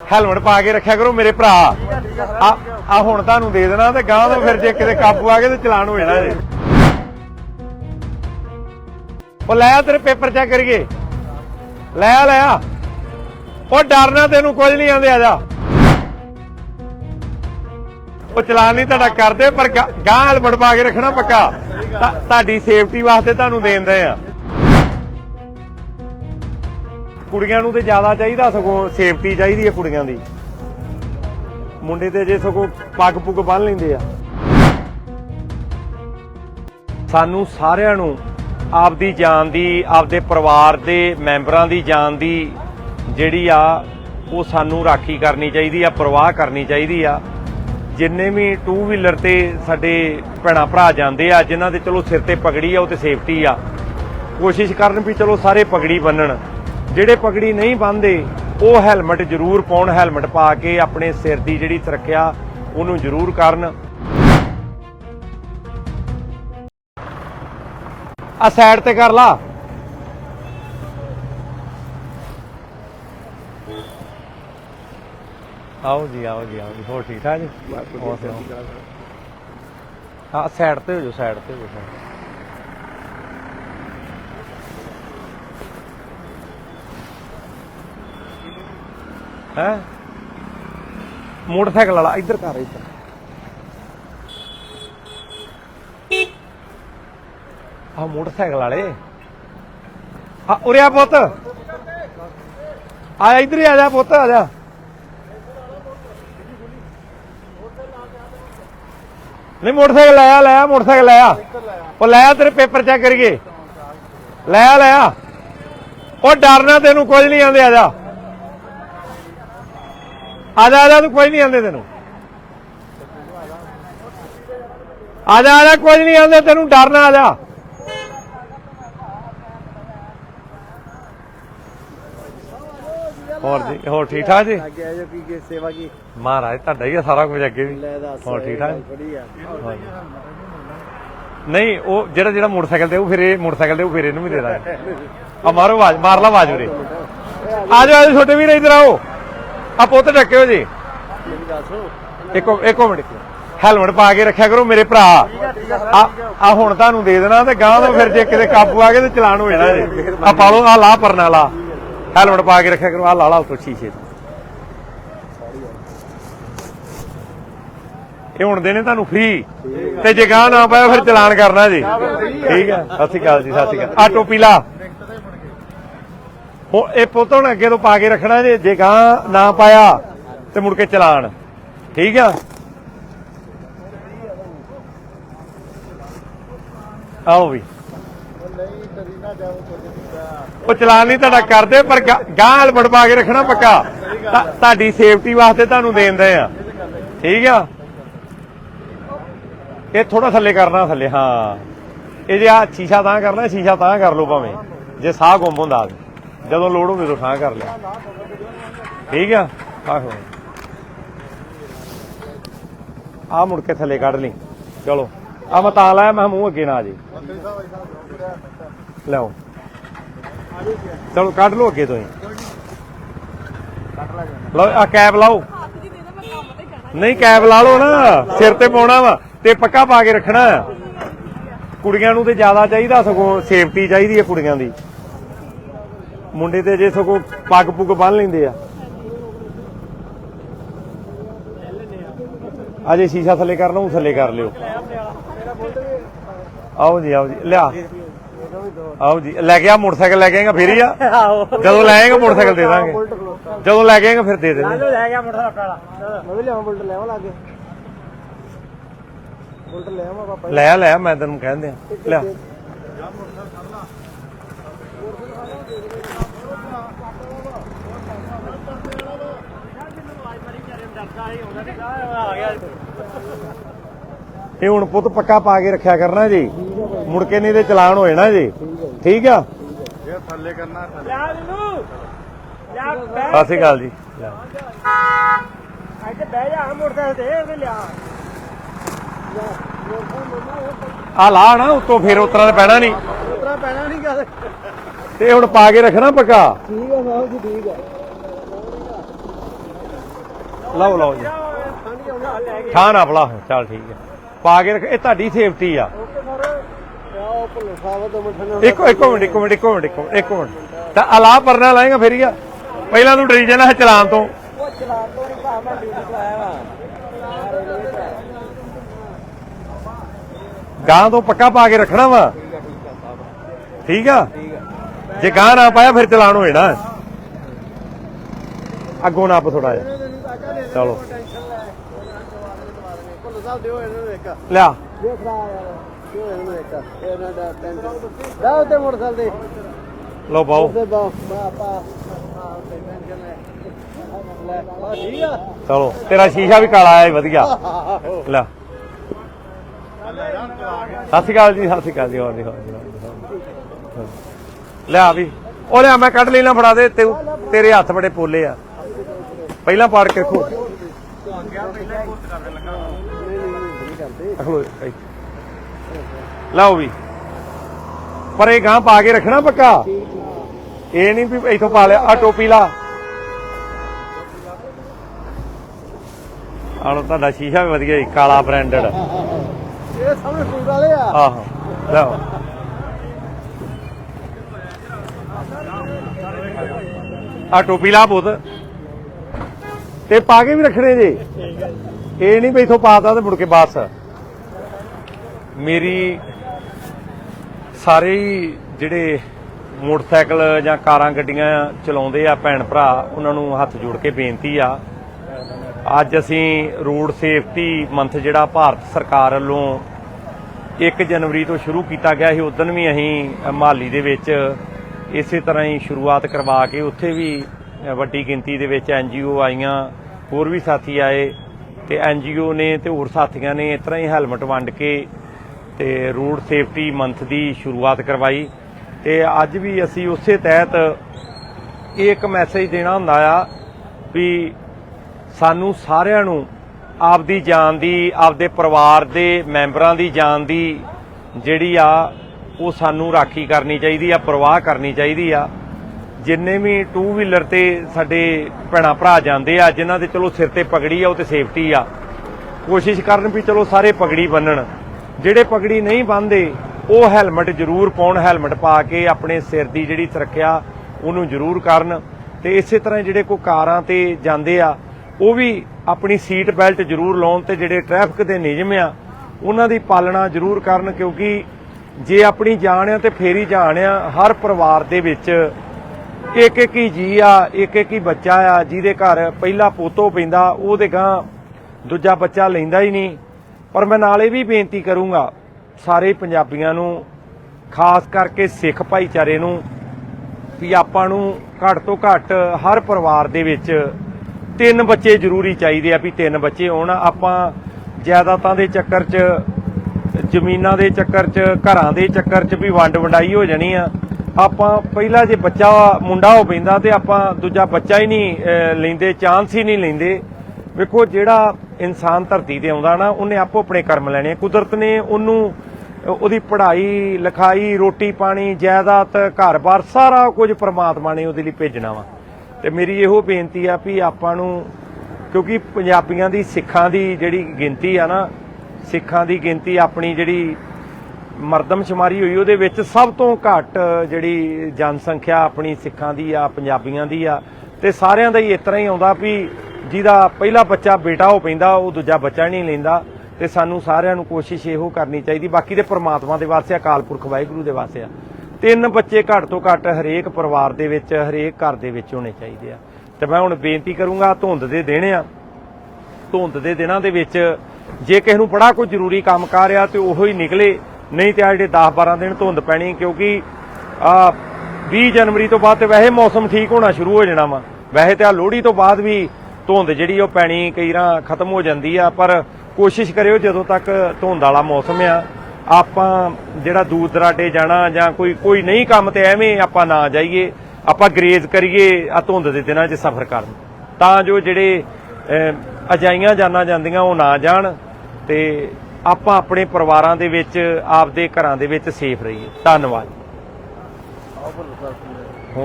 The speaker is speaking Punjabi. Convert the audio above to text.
ਹੈਲਮਟ ਪਾ ਕੇ ਰੱਖਿਆ ਕਰੋ ਮੇਰੇ ਭਰਾ। ਆ ਆ ਹੁਣ ਤੁਹਾਨੂੰ ਦੇ ਦੇਣਾ ਤੇ ਗਾਂ ਤੋਂ ਫਿਰ ਜੇ ਕਿਤੇ ਕਾਬੂ ਆ ਗਏ ਤੇ ਚਲਾਨ ਹੋ ਜਾਣਾ ਜੀ ਉਹ ਲੈ ਆ ਤੇਰੇ ਪੇਪਰ ਚੈੱਕ ਕਰੀਏ। ਲੈ ਆ ਲੈ ਆ। ਉਹ ਡਰਨਾ ਤੈਨੂੰ ਕੁਝ ਨਹੀਂ ਆਂਦੇ ਆ ਜਾ। ਉਹ ਚਲਾਨ ਨਹੀਂ ਤੁਹਾਡਾ ਕਰਦੇ, ਪਰ ਗਾਂ ਹੈਲਮਟ ਪਾ ਕੇ ਰੱਖਣਾ ਪੱਕਾ। ਤੁਹਾਡੀ ਸੇਫਟੀ ਵਾਸਤੇ ਤੁਹਾਨੂੰ ਦੇਂਦੇ ਆ। ਕੁੜੀਆਂ ਨੂੰ ਤੇ ਜ਼ਿਆਦਾ ਚਾਹੀਦਾ ਸਗੋਂ ਸੇਫਟੀ ਚਾਹੀਦੀ ਹੈ ਕੁੜੀਆਂ ਦੀ। ਮੁੰਡੇ ਤੇ ਜੇ ਸਗੋਂ ਪੱਗ ਪੁੱਗ ਬੰਨ ਲੈਂਦੇ ਆ। ਸਾਨੂੰ ਸਾਰਿਆਂ ਨੂੰ ਆਪਦੀ ਜਾਨ ਦੀ, ਆਪਦੇ ਪਰਿਵਾਰ ਦੇ ਮੈਂਬਰਾਂ ਦੀ ਜਾਨ ਦੀ ਜਿਹੜੀ ਆ, ਉਹ ਸਾਨੂੰ ਰਾਖੀ ਕਰਨੀ ਚਾਹੀਦੀ ਆ, ਪਰਵਾਹ ਕਰਨੀ ਚਾਹੀਦੀ ਆ। ਜਿੰਨੇ ਵੀ ਟੂ ਵੀਲਰ ਤੇ ਸਾਡੇ ਭੈਣਾ ਭਰਾ ਜਾਂਦੇ ਆ, ਜਿਨ੍ਹਾਂ ਦੇ ਚਲੋ ਸਿਰ ਤੇ ਪਗੜੀ ਆ, ਉਹ ਤੇ ਸੇਫਟੀ ਆ। ਕੋਸ਼ਿਸ਼ ਕਰਨ ਵੀ ਚਲੋ ਸਾਰੇ ਪਗੜੀ ਬੰਨਣ। ਜਿਹੜੇ ਪਗੜੀ ਨਹੀਂ ਬੰਨਦੇ ਉਹ ਹੈਲਮਟ ਜ਼ਰੂਰ ਪਾਉਣ ਹੈਲਮਟ ਪਾ ਕੇ ਆਪਣੇ ਸਿਰ ਦੀ ਜਿਹੜੀ ਸੁਰੱਖਿਆ ਉਹਨੂੰ ਜ਼ਰੂਰ ਕਰਨ। ਆ ਸਾਈਡ ਤੇ ਕਰ ਲਾ। ਆਓ ਜੀ ਆਓ ਜੀ ਆਓ ਜੀ ਹੋਰ ਠੀਕ ਠਾਕ ਜੀ? ਹਾਂ ਸਾਈਡ ਤੇ ਹੋ ਜਾਓ ਸਾਈਡ ਤੇ ਹੋ ਜਾਓ ਹੈਂ? ਮੋਟਰਸਾਈਕਲ ਵਾਲਾ, ਇੱਧਰ ਕਰ, ਇੱਧਰ। ਆ ਮੋਟਰਸਾਈਕਲ ਵਾਲੇ। ਆ ਉਰੇ ਪੁੱਤ। ਆ ਇੱਧਰ ਆ ਜਾ ਪੁੱਤ, ਆ ਜਾ। ਨਹੀਂ, ਮੋਟਰਸਾਈਕਲ ਲਾਇਆ ਲਾਇਆ ਮੋਟਰਸਾਈਕਲ ਲਾਇਆ ਉਹ ਲੈ ਤੇਰੇ ਪੇਪਰ ਚੈੱਕ ਕਰੀਏ। ਲੈ ਲਾਇਆ ਉਹ ਡਰਨਾ ਤੈਨੂੰ ਕੁਝ ਨਹੀਂ ਆਂਦੇ ਆ ਜਾ। ਆ ਜਾ ਆ ਜਾ ਤੂੰ ਕੁਝ ਨਹੀਂ ਆਂਦੇ ਤੈਨੂੰ। ਆ ਜਾ ਆ ਜਾ ਕੁਝ ਨਹੀਂ ਆਂਦੇ ਤੈਨੂੰ ਡਰਨਾ ਆ ਜਾ। ਹੋਰ ਜੀ ਹੋਰ ਠੀਕ ਠਾਕ ਜੀ? ਅੱਗੇ ਆ ਜਾ ਪੀ ਕੇ ਸੇਵਾ ਕੀ? ਮਹਾਰਾਜ ਤੁਹਾਡਾ ਹੀ ਆ ਸਾਰਾ ਕੁਝ ਅੱਗੇ ਵੀ। ਹੋਰ ਠੀਕ ਠਾਕ ਨਹੀਂ ਉਹ ਜਿਹੜਾ ਜਿਹੜਾ ਮੋਟਰਸਾਈਕਲ ਤੇ ਉਹ ਫਿਰ ਇਹ ਮੋਟਰਸਾਈਕਲ ਤੇ ਉਹ ਫਿਰ ਇਹਨੂੰ ਵੀ ਦੇ ਦਾਂਗੇ। ਆ ਮਾਰੋ ਆਵਾਜ਼ ਮਾਰ ਲਾ ਆਵਾਜ਼ ਜਾਓ ਆ ਜਾਓ ਛੋਟੇ ਵੀਰ ਇੱਧਰ ਆਓ। ਆ ਪੁੱਤ ਡੱਕਿਓ ਜੀ। ਇੱਕੋ ਇੱਕੋ ਮਿੰਟ ਹੈਲਮਟ ਪਾ ਕੇ ਰੱਖਿਆ ਕਰੋ ਮੇਰੇ ਭਰਾ। ਆ ਹੁਣ ਤੁਹਾਨੂੰ ਦੇ ਦੇਣਾ ਤੇ ਗਾਂ ਤੋਂ ਫਿਰ ਜੇ ਕਿਤੇ ਕਾਬੂ ਆ ਗਏ ਤੇ ਚਲਾਨ ਹੋ ਜਾਣਾ ਜੀ। ਆ ਪਾ ਲਓ, ਆ ਲਾ ਪਰਨਾ ਲਾ। ਹੈਲਮਟ ਪਾ ਕੇ ਰੱਖਿਆ ਕਰੋ, ਆ ਲਾ ਲਾ ਉੱਤੋਂ ਸ਼ੀਸ਼ੇ ਤੋਂ। ਇਹ ਹੁਣ ਦੇਣੇ ਤੁਹਾਨੂੰ ਫ੍ਰੀ। ਤੇ ਜੇ ਗਾਂ ਨਾ ਪਾਇਆ ਫਿਰ ਚਲਾਨ ਕਰਨਾ ਜੀ। ਠੀਕ ਹੈ। ਸਤਿ ਸ਼੍ਰੀ ਅਕਾਲ ਜੀ, ਸਤਿ ਸ਼੍ਰੀ ਅਕਾਲ। ਆ ਟੋਪੀ ਲਾ। ਉਹ ਇਹ ਪੁੱਤ ਹੁਣ ਅੱਗੇ ਤੋਂ ਪਾ ਕੇ ਰੱਖਣਾ ਜੇ ਜੇ ਗਾਂ ਨਾ ਪਾਇਆ ਤੇ ਮੁੜ ਕੇ ਚਲਾਨ ਠੀਕ ਆ? ਆਓ ਵੀ। ਉਹ ਚਲਾਨ ਨਹੀਂ ਤੁਹਾਡਾ ਕਰਦੇ, ਪਰ ਗਾ- ਗਾਂ ਹੈਲਮਟ ਪਾ ਕੇ ਰੱਖਣਾ ਪੱਕਾ। ਤੁਹਾਡੀ ਸੇਫਟੀ ਵਾਸਤੇ ਤੁਹਾਨੂੰ ਦੇਂਦੇ ਆ। ਠੀਕ ਆ? ਇਹ ਥੋੜਾ ਥੱਲੇ ਕਰਨਾ, ਥੱਲੇ, ਹਾਂ। ਇਹ ਜੇ ਆ ਸ਼ੀਸ਼ਾ ਤਾਂ ਕਰਨਾ, ਸ਼ੀਸ਼ਾ ਤਾਂ ਕਰ ਲਓ ਭਾਵੇਂ। ਜੇ ਸਾਹ ਗੁੰਮ ਹੁੰਦਾ ਜਦੋਂ ਲੋੜ ਹੋਵੇ ਤਾਂ ਸਾਹ ਕਰ ਲਿਆ। ਠੀਕ ਆ? ਆਹੋ। ਆ ਮੁੜ ਕੇ ਥੱਲੇ ਕੱਢ ਲਈ। ਚਲੋ। ਆ ਮੈਂ ਤਾਂ ਲਾਇਆ, ਮੈਂ ਕਿਹਾ ਮੂੰਹ ਅੱਗੇ ਨਾ ਆ ਜੇ। ਲਓ ਚਲੋ, ਕੱਢ ਲਓ ਅੱਗੇ ਤੋਂ ਹੀ ਲਓ ਆ ਕੈਪ ਲਾਓ। ਨਹੀਂ, ਕੈਪ ਲਾ ਲਓ ਨਾ। ਸਿਰ ਤੇ ਪਾਉਣਾ ਵਾ ਤੇ ਪੱਕਾ ਪਾ ਕੇ ਰੱਖਣਾ। ਕੁੜੀਆਂ ਨੂੰ ਤੇ ਜ਼ਿਆਦਾ ਚਾਹੀਦਾ ਸਗੋਂ ਸੇਫਟੀ ਚਾਹੀਦੀ ਹੈ ਕੁੜੀਆਂ ਦੀ। ਮੁੰਡੇ ਤੇ ਜੇ ਸਗੋਂ ਪੱਗ ਪੁੱਗ ਬੰਨ ਲੈਂਦੇ ਆ। ਅਜੇ ਸ਼ੀਸ਼ਾ ਥੱਲੇ ਕਰਨਾ ਉਹ ਥੱਲੇ ਕਰ ਲਿਓ। ਆਓ ਜੀ ਆਓ ਜੀ ਲਿਆ। ਆਓ ਜੀ ਲੈ ਕੇ ਆ ਮੋਟਰਸਾਈਕਲ ਲੈ ਕੇ ਆਏਗਾ ਫੇਰ ਹੀ ਆ। ਜਦੋਂ ਲੈ ਆਏਗਾ ਮੋਟਰਸਾਈਕਲ ਦੇ ਦਾਂਗੇ। ਜਦੋਂ ਲੈ ਕੇ ਆਏਗਾ ਫਿਰ ਦੇ ਦੇਣਗੇ ਲੈ ਗਿਆ ਮੋਟਰ ਵਾਲਾ। ਮੈਂ ਵੀ ਲਿਆਵਾਂ ਬੁਲਟ ਲਿਆਵਾਂ ਲਾਗੇ ਬੁਲਟ ਲਿਆਵਾਂ ਪਾਪਾ ਲੈ ਆ ਲੈ ਆ, ਮੈਂ ਤੈਨੂੰ ਕਹਿੰਦੇ ਆ। ਲਿਆ। ਇਹ ਹੁਣ ਪੁੱਤ ਪੱਕਾ ਪਾ ਕੇ ਰੱਖਿਆ ਕਰਨਾ ਜੀ। ਮੁੜ ਕੇ ਨਹੀਂ ਤੇ ਚਲਾਨ ਹੋ ਜਾਣਾ ਜੀ। ਠੀਕ ਆ? ਇਹ ਥੱਲੇ ਕਰਨਾ ਥੱਲੇ ਸਤਿ ਸ਼੍ਰੀ ਅਕਾਲ ਜੀ। ਲਿਆ। ਇੱਥੇ ਬਹਿ ਜਾ ਮੋਟਰਸਾਈਕਲ ਤੇ ਉਹਦੇ ਲਿਆ ਆ ਲਾ ਨਾ ਉੱਤੋਂ ਫੇਰ ਉਤਰਾ ਤੇ ਪੈਣਾ ਨਹੀਂ। ਉਤਰਾ ਪੈਣਾ ਨਹੀਂ ਗੱਲ। ਤੇ ਹੁਣ ਪਾ ਕੇ ਰੱਖਣਾ ਪੱਕਾ? ਠੀਕ ਆ ਸਾਹਿਬ ਜੀ ਠੀਕ ਆ। ਲਓ ਲਓ ਜੀ। ਠਾਂ ਨਾ ਭਲਾ ਚੱਲ ਠੀਕ ਹੈ। ਪਾ ਕੇ ਰੱਖ। ਇਹ ਤੁਹਾਡੀ ਸੇਫਟੀ ਆ। ਓਕੇ ਇੱਕ ਇੱਕ ਮਿੰਟ ਇੱਕ ਮਿੰਟ ਇੱਕ ਮਿੰਟ ਇੱਕ ਮਿੰਟ ਇੱਕ ਮਿੰਟ। ਤਾਂ ਅਲਾ ਪਰਨਾ ਲਾਏਗਾ ਫਿਰ ਹੀ ਆ। ਪਹਿਲਾਂ ਤੂੰ ਡਰੀ ਜਾਣਾ ਚਲਾਨ ਤੋਂ। ਉਹ ਚਲਾ ਤੋਂ ਨਹੀਂ ਭਾ ਡਿਊਟੀ ਤੋਂ ਵਾ ਗਾਂ ਤੋਂ ਪੱਕਾ ਪਾ ਕੇ ਰੱਖਣਾ ਵਾ। ਠੀਕ ਆ? ਜੇ ਗਾਂ ਨਾ ਪਾਇਆ, ਫਿਰ ਚਲਾਨ ਹੋ ਜਾਣਾ। ਅੱਗੋਂ ਨਾਪ ਥੋੜਾ ਜਿਹਾ। ਚਲੋ। ਭੁੱਲ ਸਾਹਿਬ ਦਿਓ ਇਹਨਾਂ ਨੂੰ ਇੱਕ ਲਿਆ। ਦੇਖ ਰਾ ਯਾਰ ਦਿਓ ਇਹਨਾਂ ਨੂੰ ਇੱਕ ਇਹਨਾਂ ਦਾ ਟੈਂਸ਼ਨ ਦਾ ਉੱਤੇ ਮੋਟਰਸਾਈਕਲ ਦੇ ਲਓ ਬਾਓ ਉੱਤੇ ਬਾ ਪਾਪਾ ਚਲੋ ਤੇਰਾ ਸ਼ੀਸ਼ਾ ਵੀ ਕਾਲਾ ਆਇਆ ਵਧੀਆ। ਆਹੋ ਲੈ ਸਤਿ ਸ਼੍ਰੀ ਅਕਾਲ ਜੀ ਸਤਿ ਸ਼੍ਰੀ ਅਕਾਲ ਜੀ ਹੋਰ ਜੀ ਹੋਰ ਜੀ, ਹੋਰ ਜੀ, ਲਿਆ ਵੀ। ਉਹ ਲਿਆ ਮੈਂ ਕੱਢ ਲੈਣਾ ਫੜਾ ਦੇ ਤੇ ਤੇਰੇ ਹੱਥ ਬੜੇ ਪੋਲੇ ਆ। ਪਹਿਲਾਂ ਪਾੜ ਕੇ ਰੱਖੋ ਲਾਓ ਵੀ। ਪਰ ਇਹ ਗਾਂ ਪਾ ਕੇ ਰੱਖਣਾ ਪੱਕਾ। ਇਹ ਨਹੀਂ ਵੀ ਇਥੋਂ ਪਾ ਲਿਆ। ਆ ਟੋਪੀ ਲਾ। ਆਹ ਤੁਹਾਡਾ ਸ਼ੀਸ਼ਾ ਵੀ ਵਧੀਆ ਜੀ ਕਾਲਾ ਬ੍ਰਾਂਡਡ ਇਹ ਸਾਹਮਣੇ ਫੂਡ ਵਾਲੇ ਆ। ਆਹੋ ਲਓ। ਆ ਟੋਪੀ ਲਾ ਬੋਤ। ਤੇ ਪਾ ਕੇ ਵੀ ਰੱਖਣੇ ਜੇ। ਇਹ ਨਹੀਂ ਬਈ ਇਥੋਂ ਪਾਤਾ ਤੇ ਮੁੜ ਕੇ ਬਸ ਮੇਰੀ ਸਾਰੇ ਹੀ ਜਿਹੜੇ ਮੋਟਰਸਾਈਕਲ ਜਾਂ ਕਾਰਾਂ ਗੱਡੀਆਂ ਚਲਾਉਂਦੇ ਆ ਭੈਣ ਭਰਾ, ਉਹਨਾਂ ਨੂੰ ਹੱਥ ਜੋੜ ਕੇ ਬੇਨਤੀ ਆ। ਅੱਜ ਅਸੀਂ ਰੋਡ ਸੇਫਟੀ ਮੰਥ ਜਿਹੜਾ ਭਾਰਤ ਸਰਕਾਰ ਵੱਲੋਂ 1 ਜਨਵਰੀ ਤੋਂ ਸ਼ੁਰੂ ਕੀਤਾ ਗਿਆ ਸੀ ਉਦੋਂ ਵੀ ਅਸੀਂ ਮਾਲੀ ਦੇ ਵਿੱਚ ਇਸੇ ਤਰ੍ਹਾਂ ਹੀ ਸ਼ੁਰੂਆਤ ਕਰਵਾ ਕੇ ਉੱਥੇ ਵੀ ਵੱਡੀ ਗਿਣਤੀ ਦੇ ਵਿੱਚ ਐਨਜੀਓ ਆਈਆਂ, ਹੋਰ ਵੀ ਸਾਥੀ ਆਏ ਤੇ ਐਨਜੀਓ ਨੇ ਤੇ ਹੋਰ ਸਾਥੀਆਂ ਨੇ ਇਸ ਤਰ੍ਹਾਂ ਹੀ ਹੈਲਮਟ ਵੰਡ ਕੇ ਤੇ ਰੋਡ ਸੇਫਟੀ ਮੰਥ ਦੀ ਸ਼ੁਰੂਆਤ ਕਰਵਾਈ ਤੇ ਅੱਜ ਵੀ ਅਸੀਂ ਉਸੇ ਤਹਿਤ ਇਹ ਇੱਕ ਮੈਸੇਜ ਦੇਣਾ ਹੁੰਦਾ ਆ ਵੀ ਸਾਨੂੰ ਸਾਰਿਆਂ ਨੂੰ ਆਪਦੀ ਜਾਨ ਦੀ, ਆਪਦੇ ਪਰਿਵਾਰ ਦੇ ਮੈਂਬਰਾਂ ਦੀ ਜਾਨ ਦੀ ਜਿਹੜੀ ਆ, ਉਹ ਸਾਨੂੰ ਰਾਖੀ ਕਰਨੀ ਚਾਹੀਦੀ ਆ, ਪਰਵਾਹ ਕਰਨੀ ਚਾਹੀਦੀ ਆ। ਜਿੰਨੇ ਵੀ ਟੂ ਵੀਲਰ ਤੇ ਸਾਡੇ ਭੈਣਾ ਭਰਾ ਜਾਂਦੇ ਆ, ਜਿਨ੍ਹਾਂ ਦੇ ਚਲੋ ਸਿਰ ਤੇ ਪਗੜੀ ਆ, ਉਹ ਤੇ ਸੇਫਟੀ ਆ। ਕੋਸ਼ਿਸ਼ ਕਰਨ ਵੀ ਚਲੋ ਸਾਰੇ ਪਗੜੀ ਬੰਨਣ। ਜਿਹੜੇ ਪਗੜੀ ਨਹੀਂ ਬੰਨਦੇ, ਉਹ ਹੈਲਮਟ ਜ਼ਰੂਰ ਪਾਉਣ ਹੈਲਮਟ ਪਾ ਕੇ ਆਪਣੇ ਸਿਰ ਦੀ ਜਿਹੜੀ ਸੁਰੱਖਿਆ, ਉਹਨੂੰ ਜ਼ਰੂਰ ਕਰਨ। ਤੇ ਇਸੇ ਤਰ੍ਹਾਂ ਜਿਹੜੇ ਕੋਈ ਕਾਰਾਂ ਤੇ ਜਾਂਦੇ ਆ, ਉਹ ਵੀ ਆਪਣੀ ਸੀਟ ਬੈਲਟ ਜ਼ਰੂਰ ਲਾਉਣ ਤੇ ਜਿਹੜੇ ਟ੍ਰੈਫਿਕ ਦੇ ਨਿਯਮ ਆ, ਉਹਨਾਂ ਦੀ ਪਾਲਣਾ ਜ਼ਰੂਰ ਕਰਨ ਕਿਉਂਕਿ ਜੇ ਆਪਣੀ ਜਾਨ ਆ ਤੇ ਫੇਰ ਹੀ ਜਾਨ ਆ, ਹਰ ਪਰਿਵਾਰ ਦੇ ਵਿੱਚ ਇੱਕ ਇੱਕ ਹੀ ਜੀ ਆ, ਇੱਕ ਇੱਕ ਹੀ ਬੱਚਾ ਆ, ਜਿਹਦੇ ਘਰ ਪਹਿਲਾ ਪੋਤੋ ਪੈਂਦਾ, ਉਹਦੇ ਗਾਂ ਦੂਜਾ ਬੱਚਾ ਲੈਂਦਾ ਹੀ ਨਹੀਂ। ਪਰ ਮੈਂ ਨਾਲੇ ਵੀ ਬੇਨਤੀ ਕਰੂੰਗਾ, ਸਾਰੇ ਪੰਜਾਬੀਆਂ ਨੂੰ, ਖਾਸ ਕਰਕੇ ਸਿੱਖ ਭਾਈਚਾਰੇ ਨੂੰ, ਵੀ ਆਪਾਂ ਨੂੰ ਘੱਟ ਤੋਂ ਘੱਟ ਹਰ ਪਰਿਵਾਰ ਦੇ ਵਿੱਚ ਤਿੰਨ ਬੱਚੇ ਜ਼ਰੂਰੀ ਚਾਹੀਦੇ ਆ ਵੀ ਤਿੰਨ ਬੱਚੇ ਹੋਣ। ਆਪਾਂ ਜਾਇਦਾਦਾਂ ਦੇ ਚੱਕਰ 'ਚ, ਜ਼ਮੀਨਾਂ ਦੇ ਚੱਕਰ 'ਚ, ਘਰਾਂ ਦੇ ਚੱਕਰ 'ਚ ਵੀ ਵੰਡ ਵੰਡਾਈ ਹੋ ਜਾਣੀ ਆ। ਆਪਾਂ ਪਹਿਲਾਂ ਜੇ ਬੱਚਾ ਮੁੰਡਾ ਹੋ ਪੈਂਦਾ ਤੇ ਆਪਾਂ ਦੂਜਾ ਬੱਚਾ ਹੀ ਨਹੀਂ ਲੈਂਦੇ ਚਾਂਸ ਹੀ ਨਹੀਂ ਲੈਂਦੇ। ਵੇਖੋ ਜਿਹੜਾ ਇਨਸਾਨ ਧਰਤੀ ਤੇ ਆਉਂਦਾ ਨਾ, ਉਹਨੇ ਆਪੋ ਆਪਣੇ ਕਰਮ ਲੈਣੇ ਕੁਦਰਤ ਨੇ ਉਹਨੂੰ ਉਹਦੀ ਪੜ੍ਹਾਈ, ਲਿਖਾਈ, ਰੋਟੀ ਪਾਣੀ, ਜਾਇਦਾਦ, ਘਰ-ਬਾਰ ਸਾਰਾ ਕੁਝ ਪ੍ਰਮਾਤਮਾ ਨੇ ਉਹਦੇ ਲਈ ਭੇਜਣਾ ਵਾ। ਤੇ ਮੇਰੀ ਇਹੋ ਬੇਨਤੀ ਆ ਵੀ ਆਪਾਂ ਨੂੰ, ਕਿਉਂਕਿ ਪੰਜਾਬੀਆਂ ਦੀ ਸਿੱਖਾਂ ਦੀ ਜਿਹੜੀ ਗਿਣਤੀ ਆ ਨਾ, ਸਿੱਖਾਂ ਦੀ ਗਿਣਤੀ ਆਪਣੀ ਜਿਹੜੀ ਮਰਦਮਸ਼ੁਮਾਰੀ ਹੋਈ, ਉਹਦੇ ਵਿੱਚ ਸਭ ਤੋਂ ਘੱਟ ਜਿਹੜੀ ਜਨਸੰਖਿਆ ਆਪਣੀ ਸਿੱਖਾਂ ਦੀ ਆ, ਪੰਜਾਬੀਆਂ ਦੀ ਆ, ਤੇ ਸਾਰਿਆਂ ਦਾ ਹੀ ਇਸ ਤਰ੍ਹਾਂ ਹੀ ਆਉਂਦਾ ਵੀ ਜਿਹਦਾ ਪਹਿਲਾ ਬੱਚਾ ਬੇਟਾ ਹੋ ਪੈਂਦਾ, ਉਹ ਦੂਜਾ ਬੱਚਾ ਨਹੀਂ ਲੈਂਦਾ, ਤੇ ਸਾਨੂੰ ਸਾਰਿਆਂ ਨੂੰ ਕੋਸ਼ਿਸ਼ ਇਹੋ ਕਰਨੀ ਚਾਹੀਦੀ। ਬਾਕੀ ਦੇ ਪ੍ਰਮਾਤਮਾ ਦੇ ਵਾਸਤੇ ਅਕਾਲ ਪੁਰਖ ਵਾਹਿਗੁਰੂ ਦੇ ਵਾਸਤੇ ਆ। ਤਿੰਨ ਬੱਚੇ ਘੱਟ ਤੋਂ ਘੱਟ ਹਰੇਕ ਪਰਿਵਾਰ ਦੇ ਵਿੱਚ, ਹਰੇਕ ਘਰ ਦੇ ਵਿੱਚ ਹੋਣੇ ਚਾਹੀਦੇ ਆ। ਤੇ ਮੈਂ ਹੁਣ ਬੇਨਤੀ ਕਰੂੰਗਾ, ਧੁੰਦ ਦੇ ਦਿਨ ਆ। ਧੁੰਦ ਦੇ ਦਿਨਾਂ ਦੇ ਵਿੱਚ ਜੇ ਕਿਸੇ ਨੂੰ ਬੜਾ ਕੋਈ ਜ਼ਰੂਰੀ ਕੰਮ ਕਾਰ ਆ, ਤੇ ਉਹੋ ਹੀ ਨਿਕਲੇ। ਨਹੀਂ ਤੇ ਆ ਜਿਹੜੇ 10 12 ਦਿਨ ਧੁੰਦ ਪੈਣੀ ਕਿਉਂਕਿ ਆ 20 ਜਨਵਰੀ ਤੋਂ ਬਾਅਦ ਤੇ ਵੈਸੇ ਮੌਸਮ ਠੀਕ ਹੋਣਾ ਸ਼ੁਰੂ ਹੋ ਜਾਣਾ ਵਾ। ਵੈਸੇ ਤੇ ਆ ਲੋਹੜੀ ਤੋਂ ਬਾਅਦ ਵੀ ਧੁੰਦ ਜਿਹੜੀ ਉਹ ਪੈਣੀ ਕਈ ਰਾਂ ਖਤਮ ਹੋ ਜਾਂਦੀ ਆ ਪਰ ਕੋਸ਼ਿਸ਼ ਕਰਿਓ ਜਦੋਂ ਤੱਕ ਧੁੰਦ ਵਾਲਾ ਮੌਸਮ ਆ ਆਪਾਂ ਜਿਹੜਾ ਦੂਰ ਦਰਾਡੇ ਜਾਣਾ ਜਾਂ ਕੋਈ ਕੋਈ ਨਹੀਂ ਕੰਮ ਤੇ ਐਵੇਂ ਆਪਾਂ ਨਾ ਜਾਈਏ ਆਪਾਂ ਗਰੇਜ਼ ਕਰੀਏ ਆ ਧੁੰਦ ਦੇ ਦਿਨਾਂ 'ਚ ਸਫ਼ਰ ਕਰਨ। ਤਾਂ ਜੋ ਜਿਹੜੇ ਅਹ, ਅਜਾਈਆਂ ਜਾਨਾਂ ਜਾਂਦੀਆਂ ਉਹ ਨਾ ਜਾਣ ਤੇ ਆਪਾਂ ਆਪਣੇ ਪਰਿਵਾਰਾਂ ਦੇ ਵਿੱਚ ਆਪਦੇ ਘਰਾਂ ਦੇ ਵਿੱਚ ਸੇਫ ਰਹੀਏ। ਧੰਨਵਾਦ।